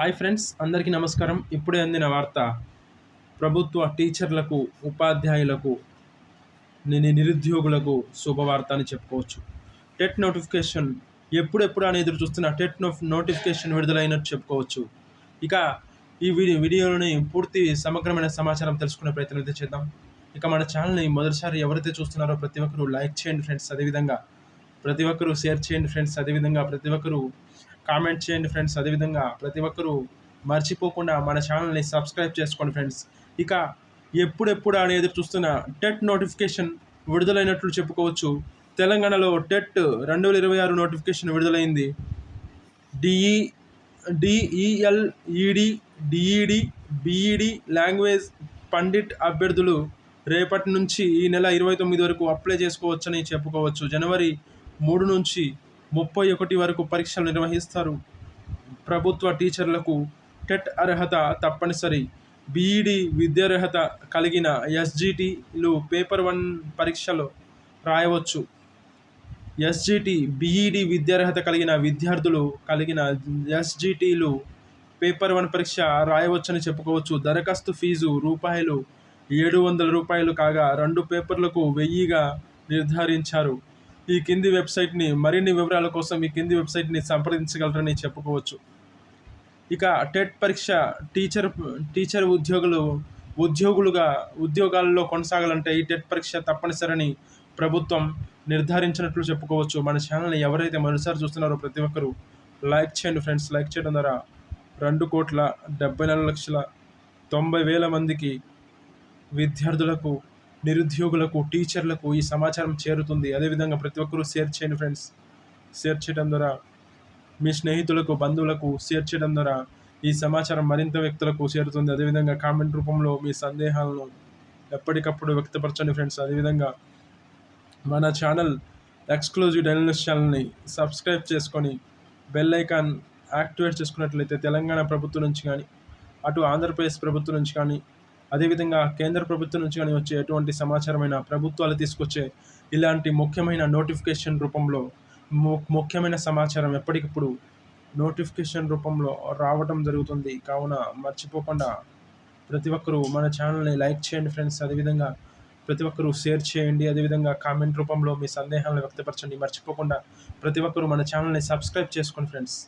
Hi friends అందరికీ నమస్కారం. ఇప్పుడే అందిన వార్త ప్రభుత్వ టీచర్లకు ఉపాధ్యాయులకు నేను నిరుద్యోగులకు శుభవార్త అని చెప్పుకోవచ్చు. టెట్ నోటిఫికేషన్ ఎప్పుడెప్పుడు అని ఎదురు చూస్తున్న టెట్ నో నోటిఫికేషన్ విడుదలైనట్టు చెప్పుకోవచ్చు. ఇక ఈ వీడియో వీడియోని పూర్తి సమగ్రమైన సమాచారం తెలుసుకునే ప్రయత్నం అయితే చేద్దాం. ఇక మన ఛానల్ని మొదటిసారి ఎవరైతే చూస్తున్నారో ప్రతి ఒక్కరూ లైక్ చేయండి ఫ్రెండ్స్. అదేవిధంగా ప్రతి ఒక్కరూ షేర్ చేయండి ఫ్రెండ్స్. అదేవిధంగా ప్రతి ఒక్కరూ కామెంట్ చేయండి ఫ్రెండ్స్. అదేవిధంగా ప్రతి ఒక్కరూ మర్చిపోకుండా మన ఛానల్ని సబ్స్క్రైబ్ చేసుకోండి ఫ్రెండ్స్. ఇక ఎప్పుడెప్పుడు అని ఎదురు చూస్తున్న టెట్ నోటిఫికేషన్ విడుదలైనట్లు చెప్పుకోవచ్చు. తెలంగాణలో టెట్ రెండు వేల ఇరవై ఆరు నోటిఫికేషన్ విడుదలైంది. DE DElEd DEd BEd language Pandit అభ్యర్థులు రేపటి నుంచి ఈ నెల ఇరవై తొమ్మిది వరకు అప్లై చేసుకోవచ్చని చెప్పుకోవచ్చు. జనవరి మూడు నుంచి ముప్పై ఒకటి వరకు పరీక్షలు నిర్వహిస్తారు. ప్రభుత్వ టీచర్లకు టెట్ అర్హత తప్పనిసరి. బీఈడి విద్యార్హత కలిగిన ఎస్జిటిలు పేపర్ వన్ పరీక్షలు రాయవచ్చు. ఎస్జిటి బీఈడి విద్యార్హత కలిగిన విద్యార్థులు కలిగిన ఎస్జిటిలు పేపర్ వన్ పరీక్ష రాయవచ్చని చెప్పుకోవచ్చు. దరఖాస్తు ఫీజు రూపాయలు ఏడు వందల రూపాయలు కాగా రెండు పేపర్లకు వెయ్యిగా నిర్ధారించారు. ఈ కింది వెబ్సైట్ని మరిన్ని వివరాల కోసం ఈ కింది వెబ్సైట్ని సంప్రదించగలరని చెప్పుకోవచ్చు. ఇక టెట్ పరీక్ష టీచర్ టీచర్ ఉద్యోగులు ఉద్యోగులుగా ఉద్యోగాల్లో కొనసాగాలంటే ఈ టెట్ పరీక్ష తప్పనిసరని ప్రభుత్వం నిర్ధారించినట్లు చెప్పుకోవచ్చు. మన ఛానల్ని ఎవరైతే మరోసారి చూస్తున్నారో ప్రతి ఒక్కరూ లైక్ చేయండి ఫ్రెండ్స్. లైక్ చేయడం ద్వారా రెండు కోట్ల డెబ్బై నాలుగు లక్షల తొంభై వేల మందికి విద్యార్థులకు నిరుద్యోగులకు టీచర్లకు ఈ సమాచారం చేరుతుంది. అదేవిధంగా ప్రతి ఒక్కరూ షేర్ చేయండి ఫ్రెండ్స్. షేర్ చేయడం ద్వారా మీ స్నేహితులకు బంధువులకు షేర్ చేయడం ద్వారా ఈ సమాచారం మరింత వ్యక్తులకు చేరుతుంది. అదేవిధంగా కామెంట్ రూపంలో మీ సందేహాలను ఎప్పటికప్పుడు వ్యక్తపరచండి ఫ్రెండ్స్. అదేవిధంగా మన ఛానల్ ఎక్స్క్లూజివ్ డైలీ న్యూస్ ఛానల్ని సబ్స్క్రైబ్ చేసుకొని బెల్ ఐకాన్ యాక్టివేట్ చేసుకున్నట్లయితే తెలంగాణ ప్రభుత్వం నుంచి కానీ అటు ఆంధ్రప్రదేశ్ ప్రభుత్వం నుంచి కానీ అదేవిధంగా కేంద్ర ప్రభుత్వం నుంచి కానీ వచ్చే ఎటువంటి సమాచారమైన ప్రభుత్వాలు తీసుకొచ్చే ఇలాంటి ముఖ్యమైన నోటిఫికేషన్ రూపంలో ము- ముఖ్యమైన సమాచారం ఎప్పటికప్పుడు నోటిఫికేషన్ రూపంలో రావడం జరుగుతుంది. కావున మర్చిపోకుండా ప్రతి ఒక్కరూ మన ఛానల్ని లైక్ చేయండి ఫ్రెండ్స్. అదేవిధంగా ప్రతి ఒక్కరూ షేర్ చేయండి. అదేవిధంగా కామెంట్ రూపంలో మీ సందేహాలను వ్యక్తపరచండి. మర్చిపోకుండా ప్రతి ఒక్కరూ మన ఛానల్ని సబ్స్క్రైబ్ చేసుకోండి ఫ్రెండ్స్.